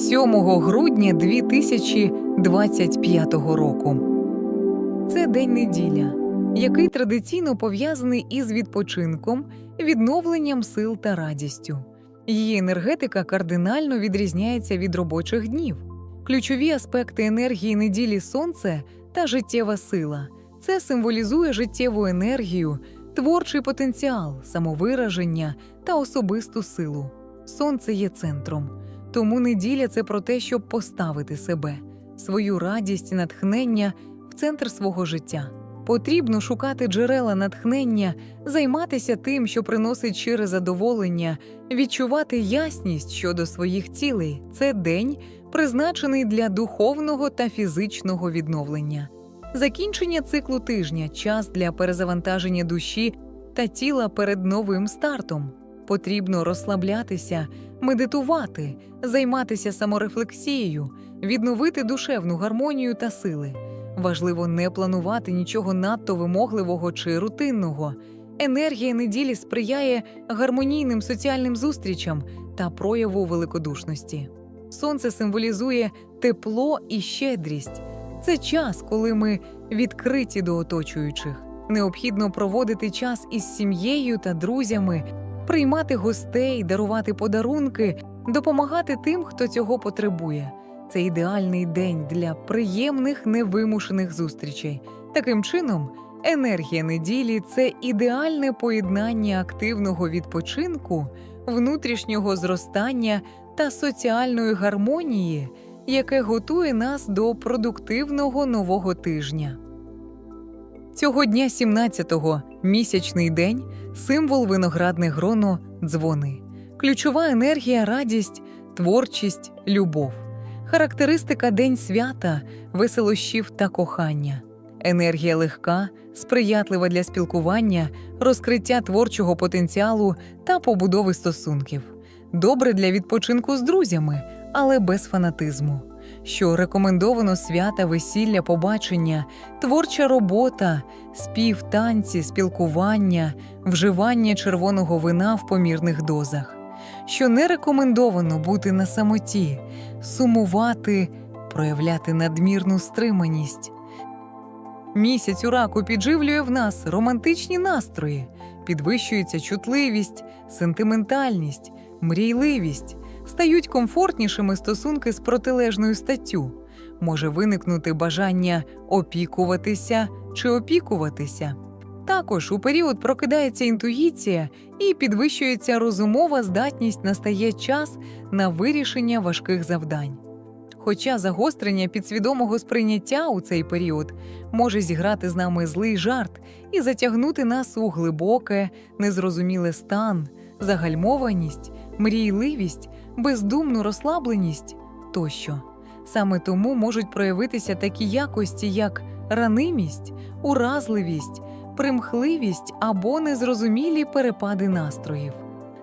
7 грудня 2025 року. Це день неділя, який традиційно пов'язаний із відпочинком, відновленням сил та радістю. Її енергетика кардинально відрізняється від робочих днів. Ключові аспекти енергії неділі сонце та життєва сила. Це символізує життєву енергію, творчий потенціал, самовираження та особисту силу. Сонце є центром. Тому неділя це про те, щоб поставити себе, свою радість натхнення в центр свого життя. Потрібно шукати джерела натхнення, займатися тим, що приносить щире задоволення, відчувати ясність щодо своїх цілей. Це день, призначений для духовного та фізичного відновлення. Закінчення циклу тижня час для перезавантаження душі та тіла перед новим стартом. Потрібно розслаблятися, медитувати, займатися саморефлексією, відновити душевну гармонію та сили. Важливо не планувати нічого надто вимогливого чи рутинного. Енергія неділі сприяє гармонійним соціальним зустрічам та прояву великодушності. Сонце символізує тепло і щедрість. Це час, коли ми відкриті до оточуючих. Необхідно проводити час із сім'єю та друзями, приймати гостей, дарувати подарунки, допомагати тим, хто цього потребує. Це ідеальний день для приємних невимушених зустрічей. Таким чином, енергія неділі це ідеальне поєднання активного відпочинку, внутрішнього зростання та соціальної гармонії, яке готує нас до продуктивного нового тижня. Цього дня 17-го місячний день символ виноградне гроно дзвони. Ключова енергія радість, творчість, любов. Характеристика день свята, веселощів та кохання. Енергія легка, сприятлива для спілкування, розкриття творчого потенціалу та побудови стосунків. Добре для відпочинку з друзями, але без фанатизму. Що рекомендовано свята, весілля, побачення, творча робота, спів, танці, спілкування, вживання червоного вина в помірних дозах. Що не рекомендовано бути на самоті, сумувати, проявляти надмірну стриманість. Місяць у раку підживлює в нас романтичні настрої, підвищується чутливість, сентиментальність, мрійливість, стають комфортнішими стосунки з протилежною статтю. Може виникнути бажання опікуватися чи опікуватися. Також у період прокидається інтуїція і підвищується розумова здатність настає час на вирішення важких завдань. Хоча загострення підсвідомого сприйняття у цей період може зіграти з нами злий жарт і затягнути нас у глибоке, незрозуміле стан, загальмованість, мрійливість, бездумну розслабленість тощо. Саме тому можуть проявитися такі якості, як ранимість, уразливість, примхливість або незрозумілі перепади настроїв.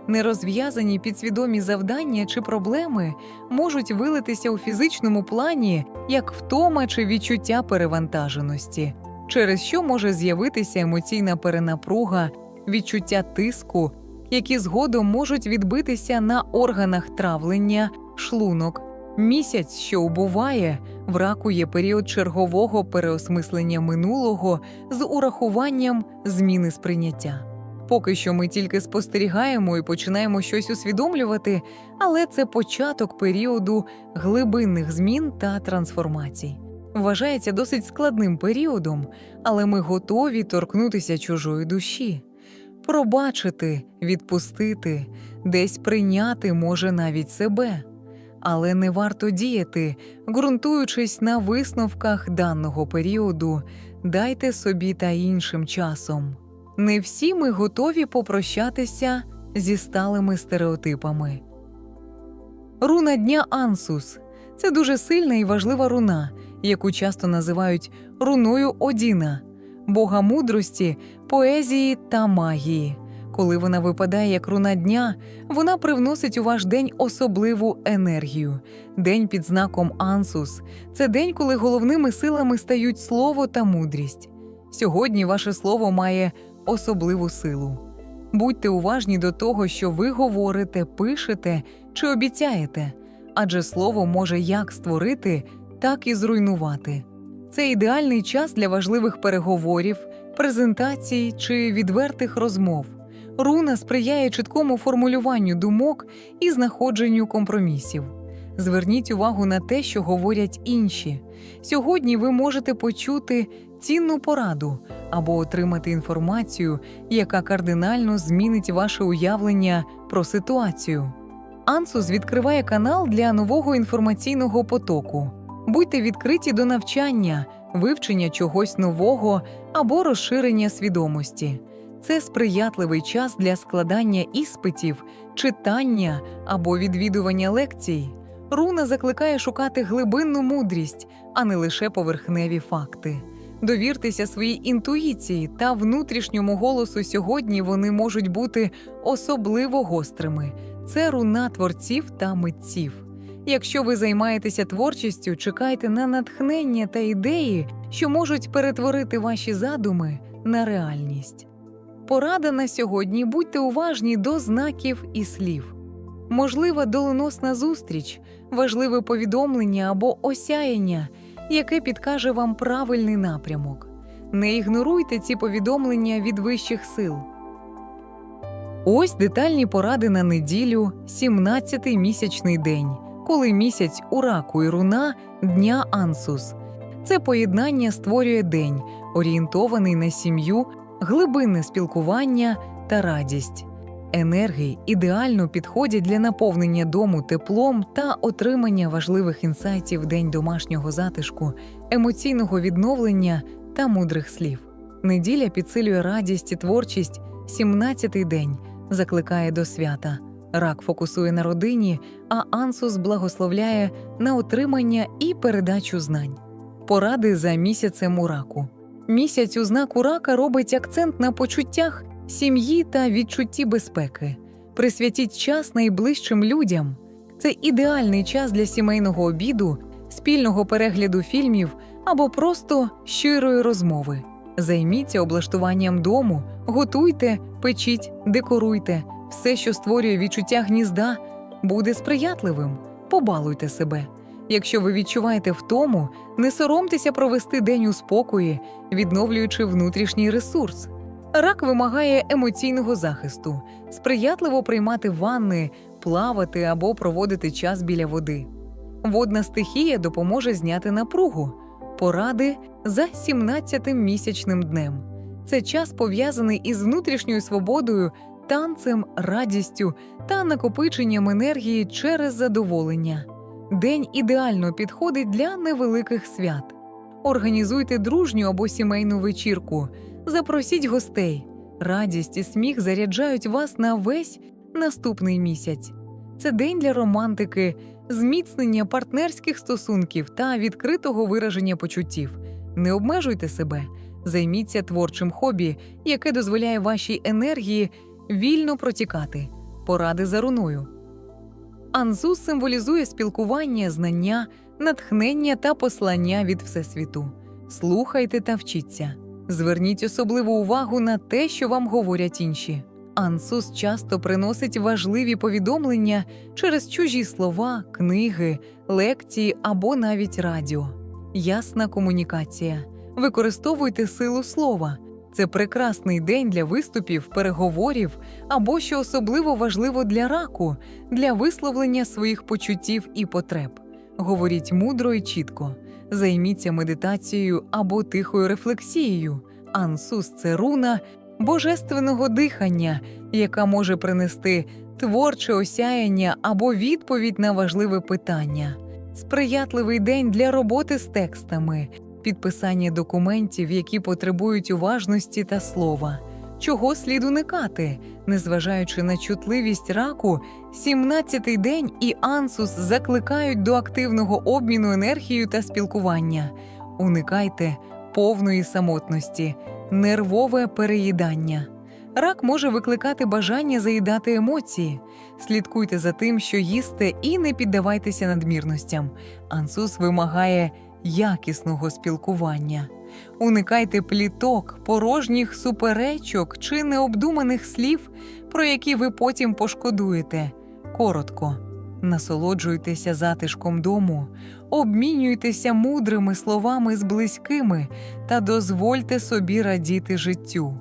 Нерозв'язані підсвідомі завдання чи проблеми можуть вилитися у фізичному плані як втома чи відчуття перевантаженості, через що може з'явитися емоційна перенапруга, відчуття тиску, які згодом можуть відбитися на органах травлення, шлунок. Місяць, що убуває, в раку є період чергового переосмислення минулого з урахуванням зміни сприйняття. Поки що ми тільки спостерігаємо і починаємо щось усвідомлювати, але це початок періоду глибинних змін та трансформацій. Вважається досить складним періодом, але ми готові торкнутися чужої душі, пробачити, відпустити, десь прийняти може навіть себе. Але не варто діяти, ґрунтуючись на висновках даного періоду, дайте собі та іншим часом. Не всі ми готові попрощатися зі сталими стереотипами. Руна дня Ансус це дуже сильна і важлива руна, яку часто називають руною Одіна, бога мудрості, поезії та магії. Коли вона випадає як руна дня, вона привносить у ваш день особливу енергію. День під знаком Ансус це день, коли головними силами стають слово та мудрість. Сьогодні ваше слово має особливу силу. Будьте уважні до того, що ви говорите, пишете чи обіцяєте, адже слово може як створити, так і зруйнувати. Це ідеальний час для важливих переговорів, презентацій чи відвертих розмов. Руна сприяє чіткому формулюванню думок і знаходженню компромісів. Зверніть увагу на те, що говорять інші. Сьогодні ви можете почути цінну пораду або отримати інформацію, яка кардинально змінить ваше уявлення про ситуацію. Ансус відкриває канал для нового інформаційного потоку. Будьте відкриті до навчання, вивчення чогось нового або розширення свідомості. Це сприятливий час для складання іспитів, читання або відвідування лекцій. Руна закликає шукати глибинну мудрість, а не лише поверхневі факти. Довіртеся своїй інтуїції та внутрішньому голосу сьогодні вони можуть бути особливо гострими. Це руна творців та митців. Якщо ви займаєтеся творчістю, чекайте на натхнення та ідеї, що можуть перетворити ваші задуми на реальність. Порада на сьогодні будьте уважні до знаків і слів. Можлива доленосна зустріч, важливе повідомлення або осяяння, яке підкаже вам правильний напрямок. Не ігноруйте ці повідомлення від вищих сил. Ось детальні поради на неділю, 17-й місячний день, коли місяць у раку і руна дня Ансус. Це поєднання створює день, орієнтований на сім'ю, глибинне спілкування та радість. Енергії ідеально підходять для наповнення дому теплом та отримання важливих інсайтів в день домашнього затишку, емоційного відновлення та мудрих слів. Неділя підсилює радість і творчість, 17-й день закликає до свята. Рак фокусує на родині, а ансус благословляє на отримання і передачу знань. Поради за місяцем у раку. Місяць у знаку рака робить акцент на почуттях сім'ї та відчутті безпеки. Присвятіть час найближчим людям. Це ідеальний час для сімейного обіду, спільного перегляду фільмів або просто щирої розмови. Займіться облаштуванням дому, готуйте, печіть, декоруйте. Все, що створює відчуття гнізда, буде сприятливим. Побалуйте себе. Якщо ви відчуваєте втому, не соромтеся провести день у спокої, відновлюючи внутрішній ресурс. Рак вимагає емоційного захисту, сприятливо приймати ванни, плавати або проводити час біля води. Водна стихія допоможе зняти напругу, поради за 17-м місячним днем. Це час пов'язаний із внутрішньою свободою, танцем, радістю та накопиченням енергії через задоволення. День ідеально підходить для невеликих свят. Організуйте дружню або сімейну вечірку, запросіть гостей. Радість і сміх заряджають вас на весь наступний місяць. Це день для романтики, зміцнення партнерських стосунків та відкритого вираження почуттів. Не обмежуйте себе, займіться творчим хобі, яке дозволяє вашій енергії вільно протікати. Поради за руною. Анзус символізує спілкування, знання, натхнення та послання від Всесвіту. Слухайте та вчіться. Зверніть особливу увагу на те, що вам говорять інші. Ансус часто приносить важливі повідомлення через чужі слова, книги, лекції або навіть радіо. Ясна комунікація. Використовуйте силу слова. Це прекрасний день для виступів, переговорів або, що особливо важливо для раку, для висловлення своїх почуттів і потреб. Говоріть мудро і чітко, займіться медитацією або тихою рефлексією. Ансус це руна божественного дихання, яка може принести творче осяяння або відповідь на важливе питання. Сприятливий день для роботи з текстами, підписання документів, які потребують уважності та слова. Чого слід уникати, незважаючи на чутливість раку, 17-й день і Ансус закликають до активного обміну енергією та спілкування. Уникайте повної самотності, нервове переїдання. Рак може викликати бажання заїдати емоції. Слідкуйте за тим, що їсте, і не піддавайтеся надмірностям. Ансус вимагає якісного спілкування. Уникайте пліток, порожніх суперечок чи необдуманих слів, про які ви потім пошкодуєте. Коротко. Насолоджуйтеся затишком дому, обмінюйтеся мудрими словами з близькими та дозвольте собі радіти життю.